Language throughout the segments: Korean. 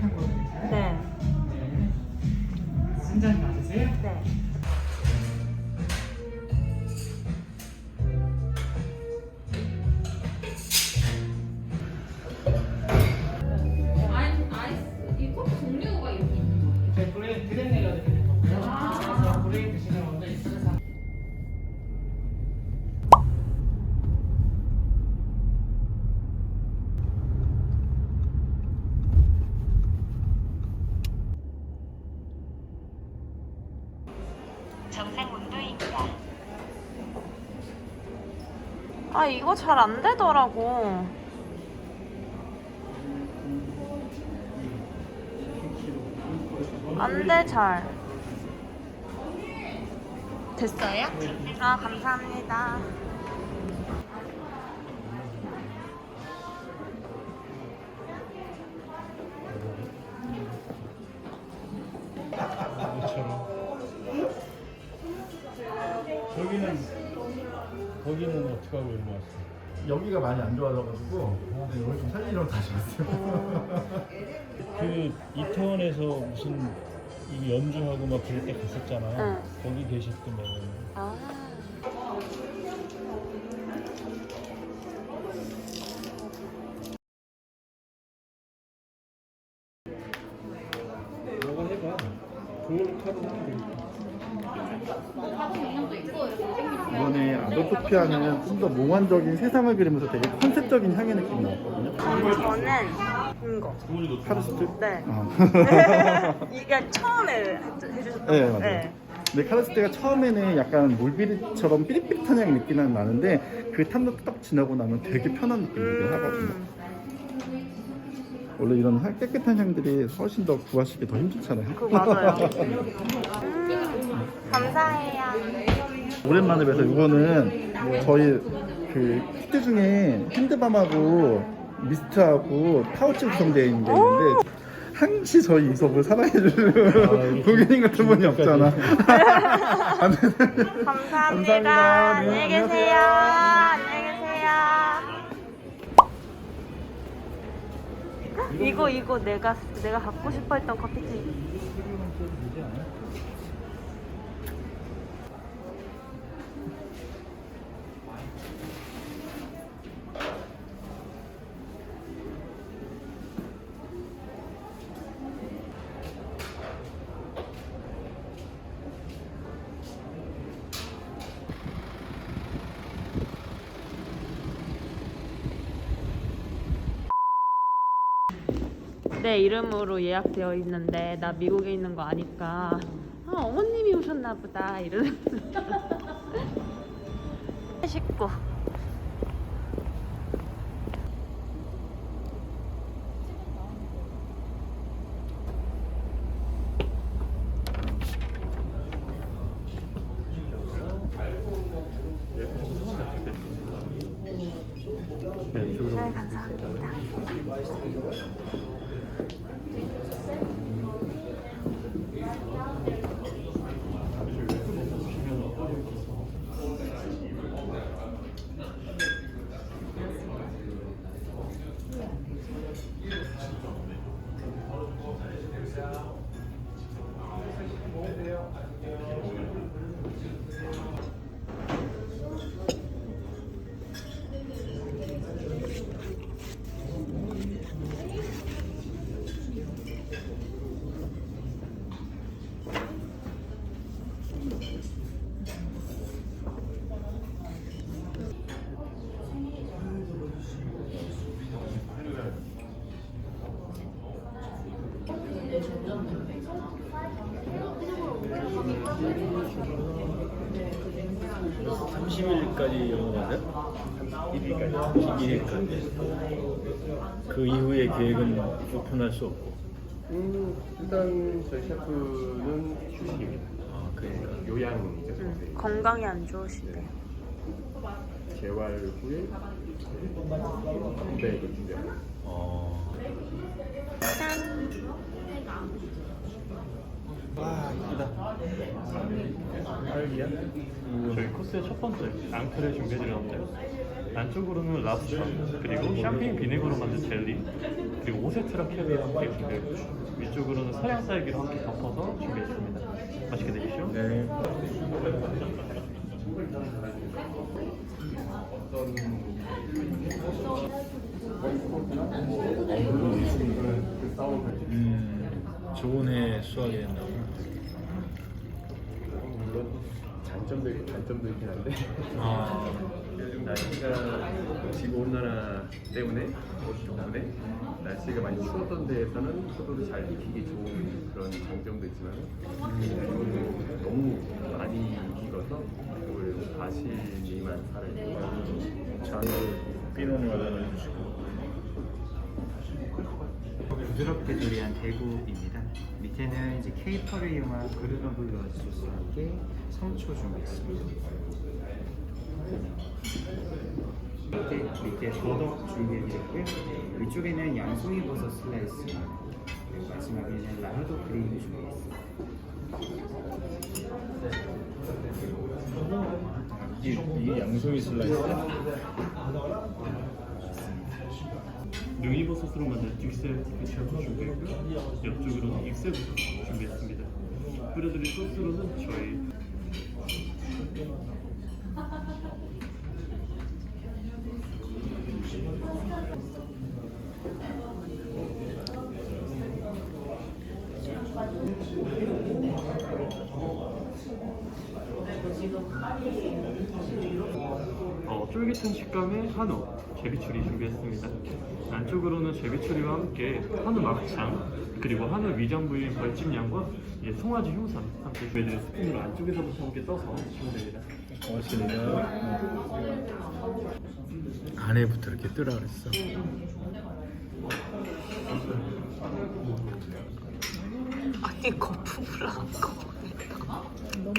看过。 아 이거 잘 안 되더라고. 안 돼 잘. 됐어요? 아 감사합니다. 여기가 많이 안 좋아져가지고 네, 여기 좀 살리려고 다시 왔어요. 그 이태원에서 무슨 이 연주하고 막 그럴 때 갔었잖아요. 응. 거기 계셨더만. 아. 피아노는 좀 더 몽환적인 세상을 그리면서 되게 컨셉적인 향의 느낌이 나거든요. 저는 이거. 카르스트? 네. 어. 이게 처음에 해주셨던 네, 맞아요. 네. 근데 카라스테가 처음에는 약간 몰비리처럼 삐릿삐릿한 향이 느끼 나는데 그 탐도 딱 지나고 나면 되게 편한 느낌이 음. 하거든요. 원래 이런 깨끗한 향들이 훨씬 더 구하시기 더 힘들잖아요. 그 맞아요. 음, 감사해요. 오랜만에 뵈서 이거는 저희 그 키트 중에 핸드밤하고 미스트하고 파우치 구성되어 있는 게 있는데 항시 저희 이석을 사랑해주는 고객님 같은 분이 없잖아. 감사합니다. 감사합니다. 네, 안녕히 계세요. 안녕히 계세요. 이거 이거 내가 내가 갖고 싶어 했던 커피티. 내 이름으로 예약되어 있는데 나 미국에 있는 거 아니까. 아, 어머님이 오셨나 보다 이러는 19 네, 감사합니다. 30일까지 영어하세요? 31일까지. 그 이후에 계획은 오픈할 수 없고. 음, 일단 저희 셰프는 휴식입니다. 아, 그러니까. 요양이죠. 음, 네. 건강이 안 좋으시대. 재활 후에 건배를 준비하고 어. 와, 이쁘다. 딸기야? 저희 코스의 첫 번째 앙크를 준비해 드렸는데요. 안쪽으로는 랍스터, 그리고 샴페인 비네거로 만든 젤리, 그리고 오세트라 캐비어 함께 준비했고요. 위쪽으로는 서양 딸기를 함께 덮어서 준비했습니다. 맛있게 드십시오. 네. 음, 좋은 해 수확이 된다고. 물론 장점도 있고 단점도 있긴 한데 아, 요즘 날씨가 지구 온난화 때문에 때문에 날씨가 많이 추웠던 데에서는 포도를 잘 익히기 좋은 그런 장점도 있지만 음, 너무 많이 익어서 그걸 과실이만 살아있고 장을 피노를 받아주시고. 부드럽게 조리한 대구입니다. 밑에는 이제 케이퍼를 이용한 그르너블러 소스와 함께 성초 준비했습니다. 밑에, 밑에 더덕 준비해드렸고요. 위쪽에는 양송이 버섯 슬라이스 그리고 마지막에는 라라도 크림 준비했습니다. 이게, 양송이 슬라이스야? 능이버섯으로 만든 딕셀 피처도 준비했고요. 옆쪽으로는 익셀버섯 준비했습니다. 끓여드릴 소스로는 저희 어, 좀 쫄깃한 식감의 한우, 제비추리 준비했습니다. 안쪽으로는 제비추리와 함께 한우 막창, 그리고 한우 위장 부위인 벌집냥과 이제 송아지 효선 함께 준비해드린 스푼으로 안쪽에서부터 함께 떠서 드시면 됩니다. 고맙습니다. 안에부터 이렇게 뜨라 그랬어. 아니 거품을 안 꺼내다. 원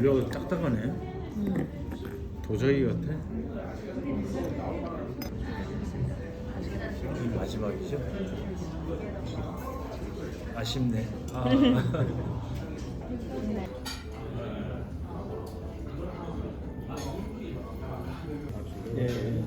료가 딱딱하네. 도자기 같아. 이 마지막이죠? 아쉽네. 아. 예.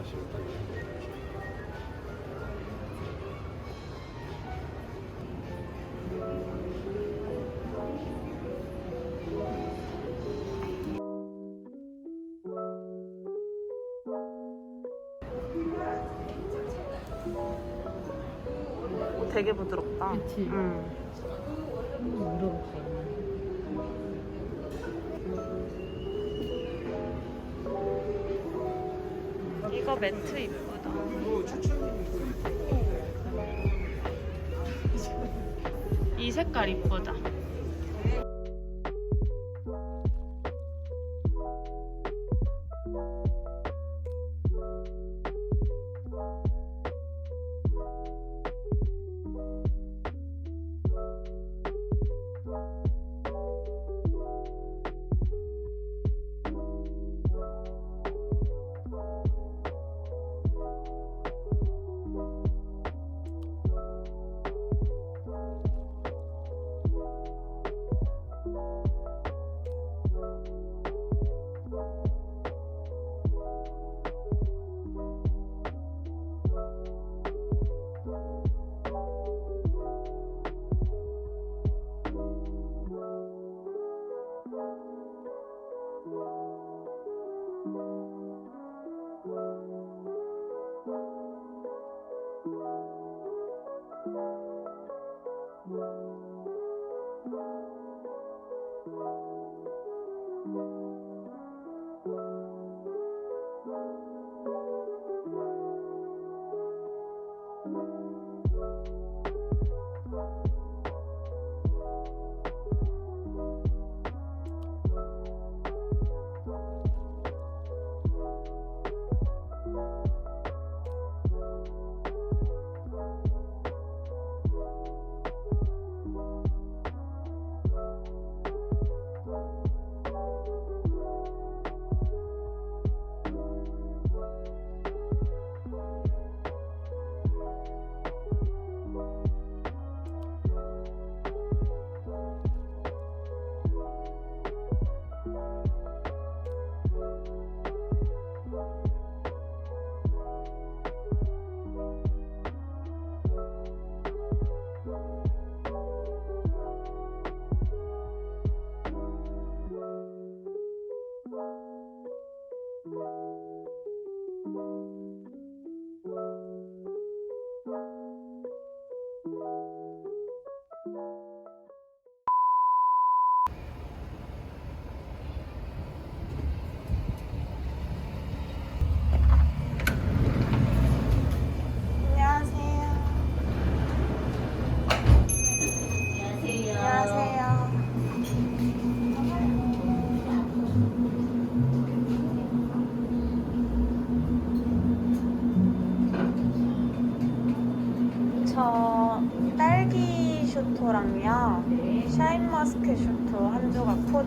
안 마시고. 되게 부드럽다. 그치? 응. 이거 매트 이쁘다. 이 색깔 이쁘다.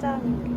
조각